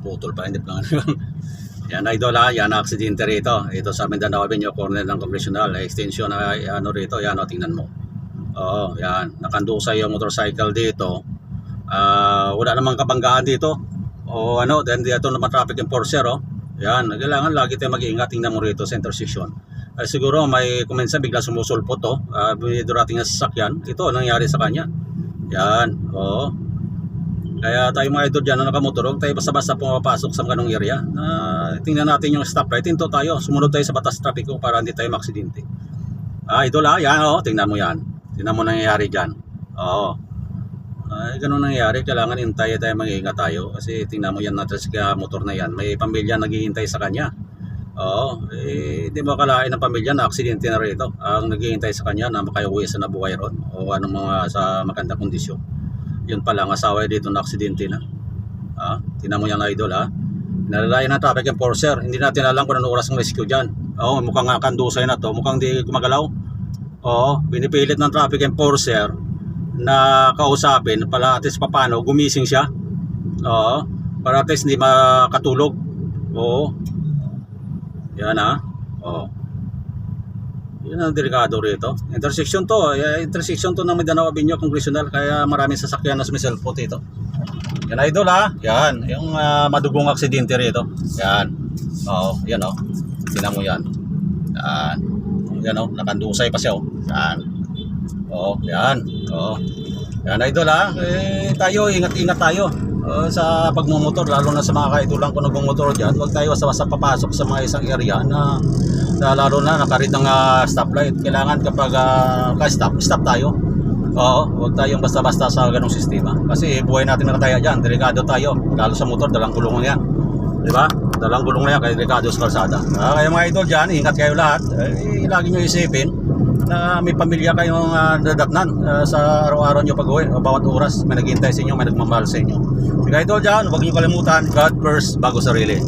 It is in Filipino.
Putol pa, hindi pa nga Yan idol ha, yan ang aksidente rito. Ito sa Mindanao Avenue, corner ng Congressional. Extension na ano rito, yan o, tingnan mo. Oo, yan. Nakandusay yung motorcycle dito. Ah, wala namang kabanggaan dito. O ano, then dito naman traffic enforcer oh. Yan, kailangan lagi tayo mag-iingat. Tingnan mo rito sa intersection. Ay siguro may kumensa bigla sumusulpot to. Uh, durating na sasakyan. Ito, ang nangyari sa kanya. Yan, oo. Kaya tayo mga idol dyan na nakamotor, huwag tayo basta-basta pumapasok sa ganong area. Na tingnan natin yung stoplight. Hinto tayo, sumunod tayo sa batas trapiko para hindi tayo maksidente. Ah, idol ah, yan oh, tingnan mo yan. Tingnan mo nangyayari dyan. Oo. Ay, ganun nangyayari. Kailangan hintay tayo, mag-iingat tayo. Kasi tingnan mo yan natin sa motor na yan. May pamilya naghihintay sa kanya. Oo. Eh, di ba kalain ng pamilya na aksidente na rito. Ang naghihintay sa kanya na makayuwi sa nabuhay ron. O anong mga sa magandang kondisyon. Yun pala, ang asawa dito na aksidente na. Ah, tingnan mo yan idol ha. Nalalayan ng traffic enforcer. Hindi natin alam kung anong oras ng rescue dyan. Oo, mukhang kandusay na to. Mukhang di gumagalaw. Oo, binipilit ng traffic enforcer na kausapin para at least papano gumising siya. Oo, para at least hindi makatulog. Oo. Yan ha. Oo. Yan ang delikado rito. Intersection to. eh, Intersection to ng Mindanao Avenue Congressional. Kaya maraming sasakyan na sumiselfo dito. Yan idol ha. Yan. Yung ah, madugong aksidente rito. Yan. Oo. Yan o. Tingnan mo yan. Yan. Yan o. Nakandusay pa siya o. Yan. Oo. Yan. Oo. Yan idol ha. Eh, tayo, ingat-ingat tayo. Oo, sa pagmumotor, lalo na sa mga kaitulang ko nagmumotor dyan, huwag tayo basta-basta papasok sa mga isang area na, na lalo na nakarit ng ah, stoplight. Kailangan kapag uh, ka-stop, stop tayo. Oo, huwag tayong basta-basta sa ganong sistema. Kasi buhay natin nakataya dyan, delikado tayo. Lalo sa motor, dalang gulong yan. Di ba? Dalang gulong na yan, kaya delikado sa kalsada. Ah, kaya mga idol dyan, ingat kayo lahat. Eh, lagi nyo isipin na may pamilya kayong uh, dadatnan ah, sa araw-araw nyo pag-uwi. O bawat oras, may naghihintay sa inyo, may nagmamahal sa inyo. Sige idol dyan, huwag nyo kalimutan, God first, bago sarili.